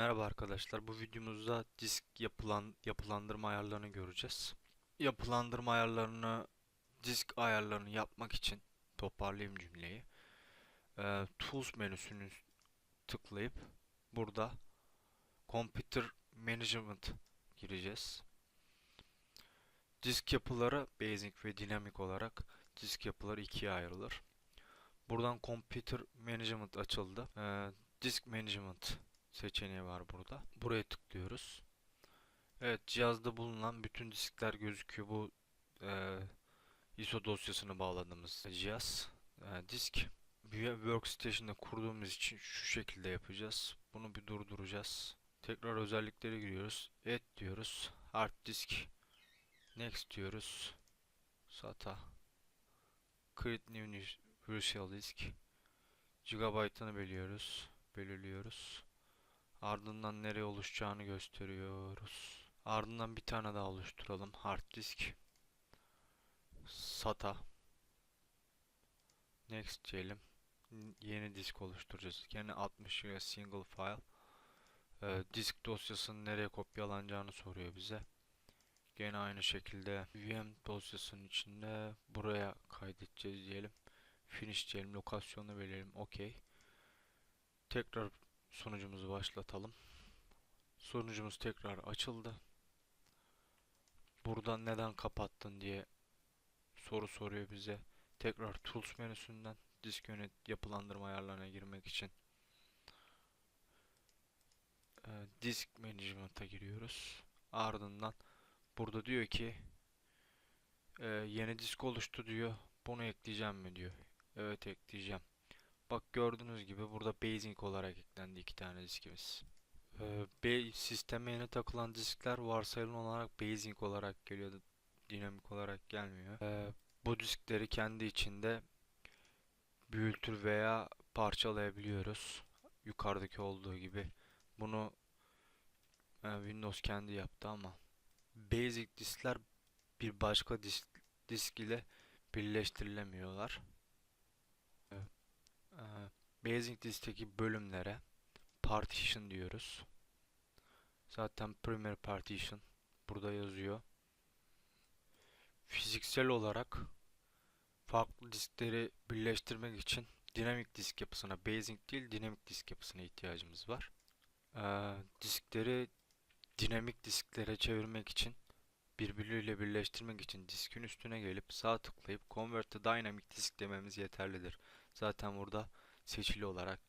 Merhaba arkadaşlar. Bu videomuzda disk yapılan yapılandırma ayarlarını göreceğiz. Yapılandırma ayarlarını disk ayarlarını yapmak için toparlayayım cümleyi. Ee, Tools menüsünü tıklayıp burada Computer Management gireceğiz. Disk yapıları basic ve dinamik olarak disk yapıları ikiye ayrılır. Buradan Computer Management açıldı. Ee, Disk Management seçeneği var burada. Buraya tıklıyoruz. Evet cihazda bulunan bütün diskler gözüküyor. Bu e, ISO dosyasını bağladığımız cihaz. E, disk workstation'da kurduğumuz için şu şekilde yapacağız. Bunu bir durduracağız. Tekrar özelliklere giriyoruz. Add diyoruz. Hard disk. Next diyoruz. SATA. Create new virtual disk. Gigabyte'ını belirliyoruz. Belirliyoruz. Ardından nereye oluşacağını gösteriyoruz. Ardından bir tane daha oluşturalım. Hard disk. SATA. Next diyelim. Yeni disk oluşturacağız. Yine 60 GB single file. Ee, disk dosyasının nereye kopyalanacağını soruyor bize. Gene aynı şekilde VM dosyasının içinde buraya kaydedeceğiz diyelim. Finish diyelim. Lokasyonu verelim. OK. Tekrar sunucumuzu başlatalım. Sunucumuz tekrar açıldı. Buradan neden kapattın diye soru soruyor bize. Tekrar Tools menüsünden disk yönet yapılandırma ayarlarına girmek için e, Disk Management'a giriyoruz. Ardından burada diyor ki e, yeni disk oluştu diyor. Bunu ekleyeceğim mi diyor. Evet ekleyeceğim. Bak gördüğünüz gibi burada basic olarak eklendi iki tane diskimiz. Ee, sisteme yeni takılan diskler varsayılan olarak basic olarak geliyor. Dinamik olarak gelmiyor. Ee, bu diskleri kendi içinde büyütür veya parçalayabiliyoruz. Yukarıdaki olduğu gibi. Bunu e, Windows kendi yaptı ama basic diskler bir başka disk, disk ile birleştirilemiyorlar. Basic diskteki bölümlere partition diyoruz. Zaten primary partition burada yazıyor. Fiziksel olarak farklı diskleri birleştirmek için dinamik disk yapısına, basic değil dinamik disk yapısına ihtiyacımız var. Ee, diskleri dinamik disklere çevirmek için birbirleriyle birleştirmek için diskin üstüne gelip sağ tıklayıp Convert to Dynamic Disk dememiz yeterlidir. Zaten burada seçili olarak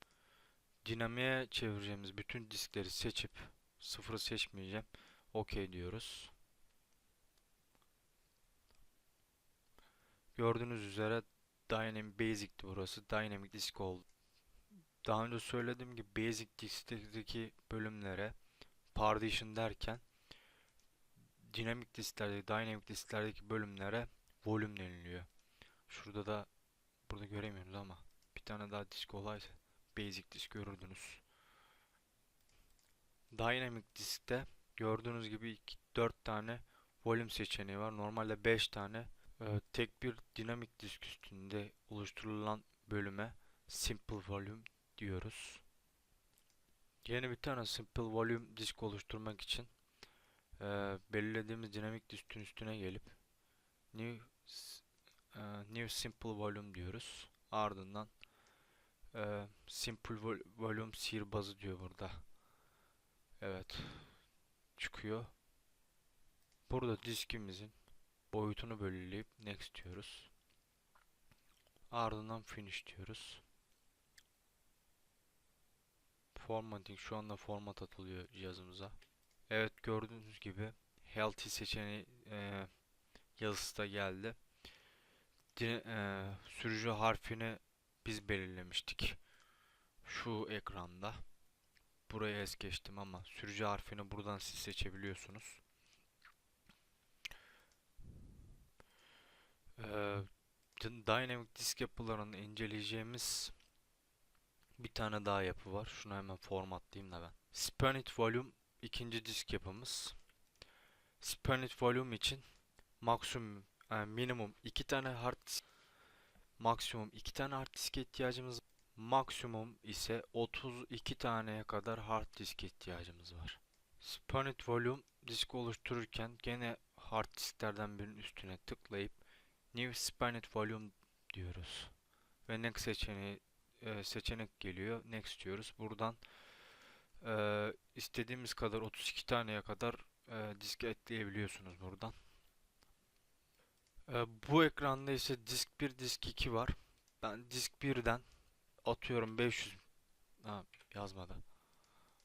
dinamiğe çevireceğimiz bütün diskleri seçip sıfırı seçmeyeceğim. OK diyoruz. Gördüğünüz üzere Dynamic Basic'ti burası. Dynamic Disk oldu. Daha önce söylediğim gibi Basic Disk'teki bölümlere partition derken dinamik disklerdeki, dynamic disklerdeki bölümlere volüm deniliyor. Şurada da burada göremiyoruz ama bir tane daha disk olaysa basic disk görürdünüz. Dynamic diskte gördüğünüz gibi 4 tane volüm seçeneği var. Normalde 5 tane. Ee, tek bir dinamik disk üstünde oluşturulan bölüme simple volume diyoruz. Yeni bir tane simple volume disk oluşturmak için e, belirlediğimiz dinamik diskin üstüne gelip new e, new simple volume diyoruz. Ardından e, simple vol volume sihirbazı diyor burada. Evet. Çıkıyor. Burada diskimizin boyutunu belirleyip next diyoruz. Ardından finish diyoruz. Formatting şu anda format atılıyor cihazımıza. Evet gördüğünüz gibi healthy seçeneği e, yazısı da geldi. Dine, e, sürücü harfini biz belirlemiştik. Şu ekranda. Buraya es geçtim ama sürücü harfini buradan siz seçebiliyorsunuz. Ee, Dynamic disk yapılarını inceleyeceğimiz bir tane daha yapı var. Şunu hemen formatlayayım da ben. Spanit Volume ikinci disk yapımız. Spanit Volume için maksimum yani minimum iki tane hard disk maksimum iki tane hard diske ihtiyacımız Maksimum ise 32 taneye kadar hard disk ihtiyacımız var. Spanit Volume disk oluştururken gene hard disklerden birinin üstüne tıklayıp New Spanit Volume diyoruz. Ve Next seçeneği e, seçenek geliyor. Next diyoruz. Buradan e, istediğimiz kadar 32 taneye kadar e, disk ekleyebiliyorsunuz buradan. E, bu ekranda ise disk 1, disk 2 var. Ben disk 1'den atıyorum 500 ha, yazmadı.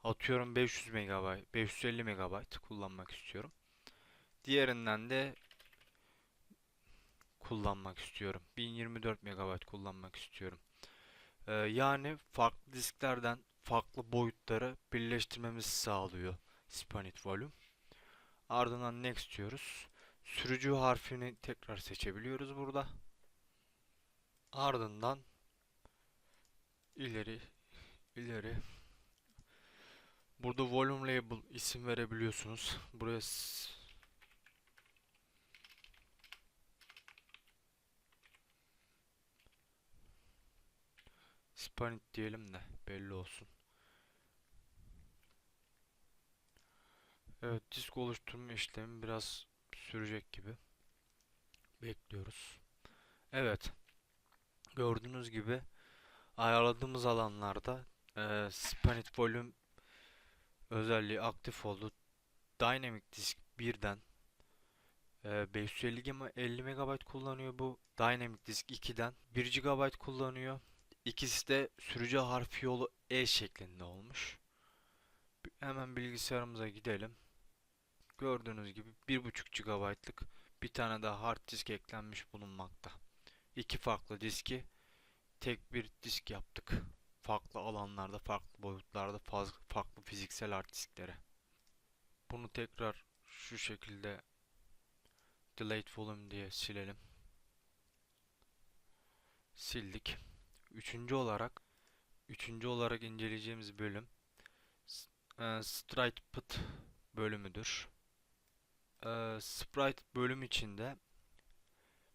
Atıyorum 500 MB, 550 MB kullanmak istiyorum. Diğerinden de kullanmak istiyorum. 1024 MB kullanmak istiyorum. Ee, yani farklı disklerden farklı boyutları birleştirmemizi sağlıyor Spanit Volume. Ardından Next diyoruz. Sürücü harfini tekrar seçebiliyoruz burada. Ardından ileri ileri Burada volume label isim verebiliyorsunuz. Buraya Spanit diyelim de belli olsun. Evet disk oluşturma işlemi biraz sürecek gibi. Bekliyoruz. Evet. Gördüğünüz gibi ayarladığımız alanlarda e, Spanit Volume özelliği aktif oldu. Dynamic Disk 1'den e, 550 50 MB kullanıyor bu. Dynamic Disk 2'den 1 GB kullanıyor. İkisi de sürücü harfi yolu E şeklinde olmuş. Hemen bilgisayarımıza gidelim. Gördüğünüz gibi 1.5 GB'lık bir tane daha hard disk eklenmiş bulunmakta. İki farklı diski tek bir disk yaptık. Farklı alanlarda, farklı boyutlarda, farklı fiziksel hard disklere. Bunu tekrar şu şekilde delete volume diye silelim. Sildik. Üçüncü olarak üçüncü olarak inceleyeceğimiz bölüm e, Sprite Put bölümüdür. E, Sprite bölüm içinde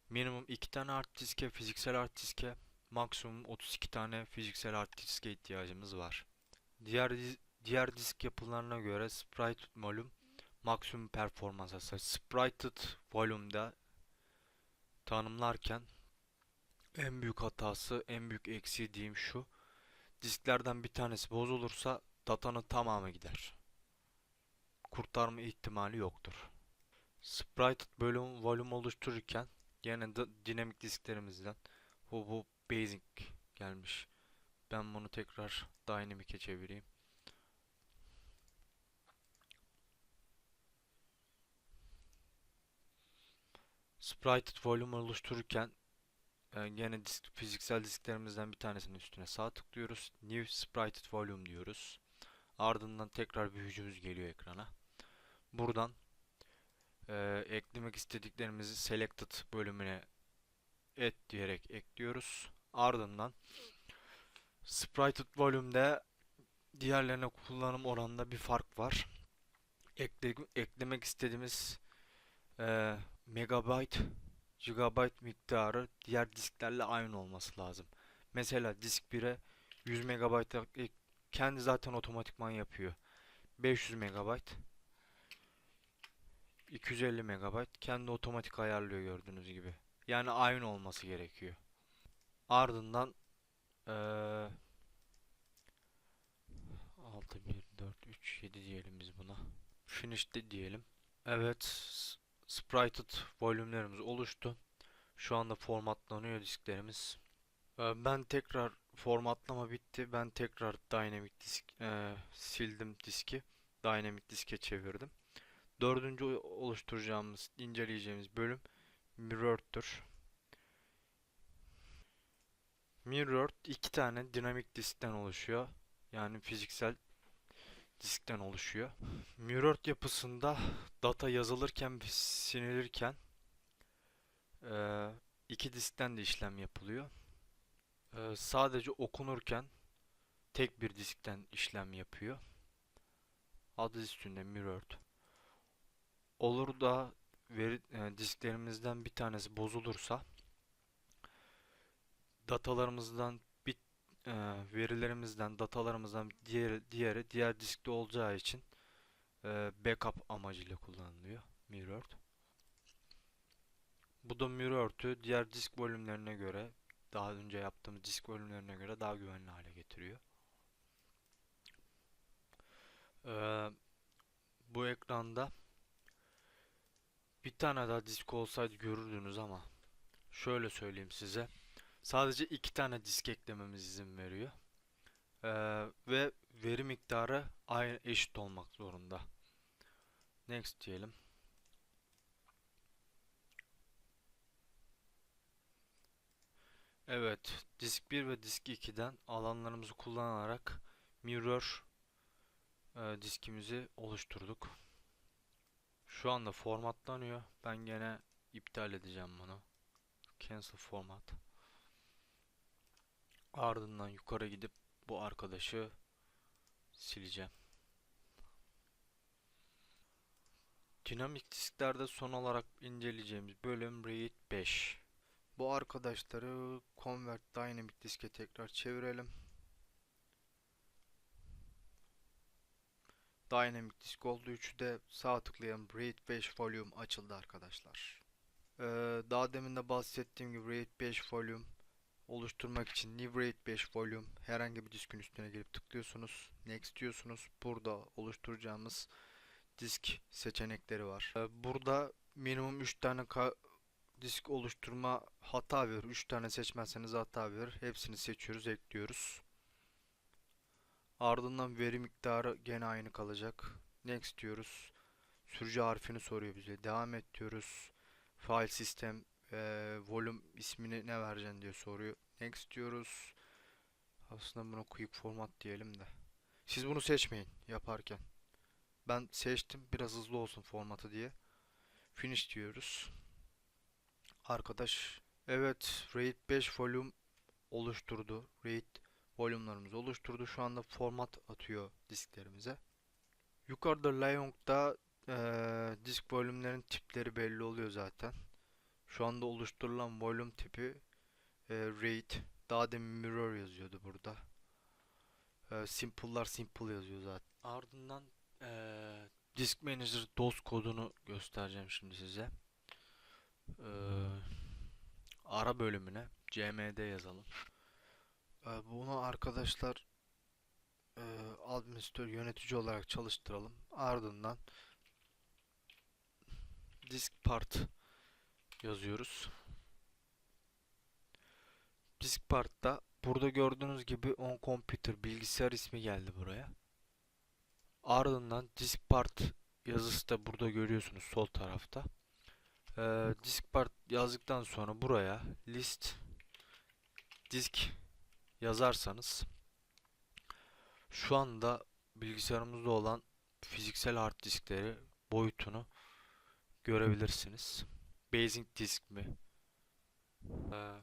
minimum 2 tane hard diske, fiziksel hard diske, maksimum 32 tane fiziksel hard diske ihtiyacımız var. Diğer diğer disk yapılarına göre Sprite Volume maksimum performansa sahip. Sprited Volume'da tanımlarken en büyük hatası, en büyük eksiği diyeyim şu. Disklerden bir tanesi bozulursa datanın tamamı gider. Kurtarma ihtimali yoktur. Sprite bölüm volume oluştururken yine dinamik disklerimizden bu, bu basic gelmiş. Ben bunu tekrar dynamic'e çevireyim. Sprite volume oluştururken yani gene disk, fiziksel disklerimizden bir tanesinin üstüne sağ tıklıyoruz. New Sprite Volume diyoruz. Ardından tekrar bir hücumuz geliyor ekrana. Buradan e, eklemek istediklerimizi Selected bölümüne et diyerek ekliyoruz. Ardından Sprite Volume'de diğerlerine kullanım oranında bir fark var. Ekle, eklemek istediğimiz e, megabyte GB miktarı diğer disklerle aynı olması lazım. Mesela disk 1'e 100 MB kendi zaten otomatikman yapıyor. 500 MB 250 MB kendi otomatik ayarlıyor gördüğünüz gibi. Yani aynı olması gerekiyor. Ardından ee, 6 1 4 3 7 diyelim biz buna. Finish de diyelim. Evet, Sprited volümlerimiz oluştu. Şu anda formatlanıyor disklerimiz. Ee, ben tekrar formatlama bitti. Ben tekrar Dynamic disk e, sildim diski. Dynamic diske çevirdim. Dördüncü oluşturacağımız, inceleyeceğimiz bölüm Mirrored'dur. Mirrored iki tane dinamik diskten oluşuyor. Yani fiziksel diskten oluşuyor. Mirrored yapısında data yazılırken ve sinilirken e, iki diskten de işlem yapılıyor. E, sadece okunurken tek bir diskten işlem yapıyor. Adı üstünde Mirrored. Olur da veri, e, disklerimizden bir tanesi bozulursa datalarımızdan bir e, verilerimizden, datalarımızdan diğeri, diğeri diğer diskte olacağı için e, backup amacıyla kullanılıyor mirrored. Bu da mirrored'ü diğer disk bölümlerine göre daha önce yaptığımız disk bölümlerine göre daha güvenli hale getiriyor. Ee, bu ekranda tane daha disk olsaydı görürdünüz ama şöyle söyleyeyim size. Sadece iki tane disk eklememiz izin veriyor. Ee, ve veri miktarı aynı eşit olmak zorunda. Next diyelim. Evet, disk 1 ve disk 2'den alanlarımızı kullanarak mirror e, diskimizi oluşturduk. Şu anda formatlanıyor. Ben gene iptal edeceğim bunu. Cancel format. Ardından yukarı gidip bu arkadaşı sileceğim. Dinamik disklerde son olarak inceleyeceğimiz bölüm RAID 5. Bu arkadaşları Convert Dynamic diske tekrar çevirelim. Dynamic disk olduğu için de sağ tıklayalım. RAID 5 volume açıldı arkadaşlar. Ee, daha demin de bahsettiğim gibi RAID 5 volume oluşturmak için New RAID 5 volume herhangi bir diskin üstüne gelip tıklıyorsunuz. Next diyorsunuz. Burada oluşturacağımız disk seçenekleri var. Ee, burada minimum 3 tane disk oluşturma hata verir. 3 tane seçmezseniz hata verir. Hepsini seçiyoruz, ekliyoruz. Ardından veri miktarı gene aynı kalacak. Next diyoruz. Sürücü harfini soruyor bize. Devam et diyoruz. File sistem e, volume ismini ne vereceksin diye soruyor. Next diyoruz. Aslında buna quick format diyelim de. Siz bunu seçmeyin yaparken. Ben seçtim biraz hızlı olsun formatı diye. Finish diyoruz. Arkadaş evet RAID 5 volume oluşturdu. RAID volümlerimizi oluşturdu. Şu anda format atıyor disklerimize. Yukarıda Layong'da e, disk volümlerin tipleri belli oluyor zaten. Şu anda oluşturulan volüm tipi e, RAID. Daha demin mirror yazıyordu burada. E, simple'lar simple yazıyor zaten. Ardından e, Disk Manager DOS kodunu göstereceğim şimdi size. E, ara bölümüne cmd yazalım. E, bunu arkadaşlar e, administratör yönetici olarak çalıştıralım. Ardından disk part yazıyoruz. Disk part'ta burada gördüğünüz gibi on computer bilgisayar ismi geldi buraya. Ardından disk part yazısı da burada görüyorsunuz sol tarafta. Ee, disk part yazdıktan sonra buraya list disk yazarsanız şu anda bilgisayarımızda olan fiziksel hard diskleri boyutunu görebilirsiniz. Basic disk mi? Ee,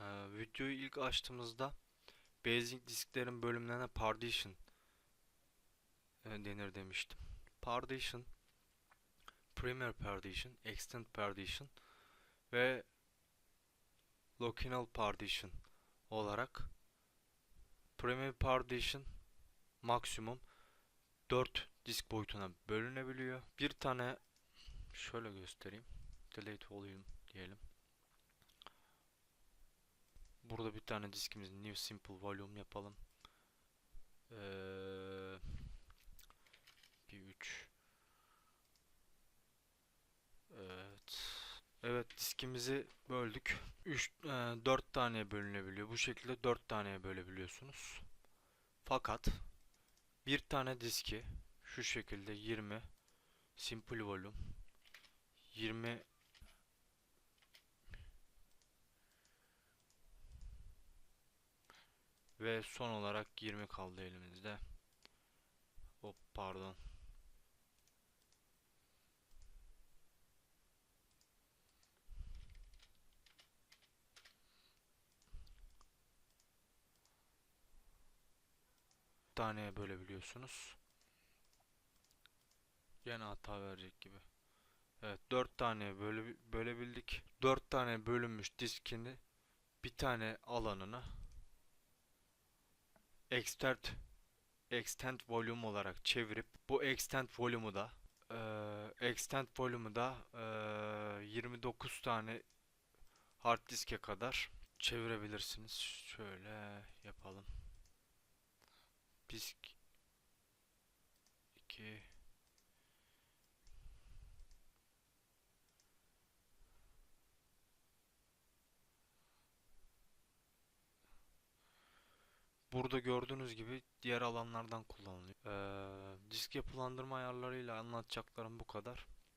e, videoyu ilk açtığımızda Basic disklerin bölümlerine partition e, denir demiştim. Partition, Primary Partition, Extend Partition ve Local Partition olarak Primary Partition maksimum 4 disk boyutuna bölünebiliyor. Bir tane şöyle göstereyim. Delete volume diyelim. Burada bir tane diskimiz new simple volume yapalım. Ee, bir 3 Evet. Evet diskimizi böldük. 3 e, 4 taneye bölünebiliyor. Bu şekilde 4 taneye bölebiliyorsunuz. Fakat bir tane diski şu şekilde 20 simple volume 20 ve son olarak 20 kaldı elimizde. Hop pardon. Taneye bölebiliyorsunuz. Gene hata verecek gibi. Evet 4 tane böyle bölebildik. 4 tane bölünmüş diskini bir tane alanını extend extend volume olarak çevirip bu extend volume'u da eee, extend volume'u da eee, 29 tane hard diske kadar çevirebilirsiniz. Şöyle yapalım. Disk 2 Burada gördüğünüz gibi diğer alanlardan kullanılıyor. Eee, disk yapılandırma ayarlarıyla anlatacaklarım bu kadar.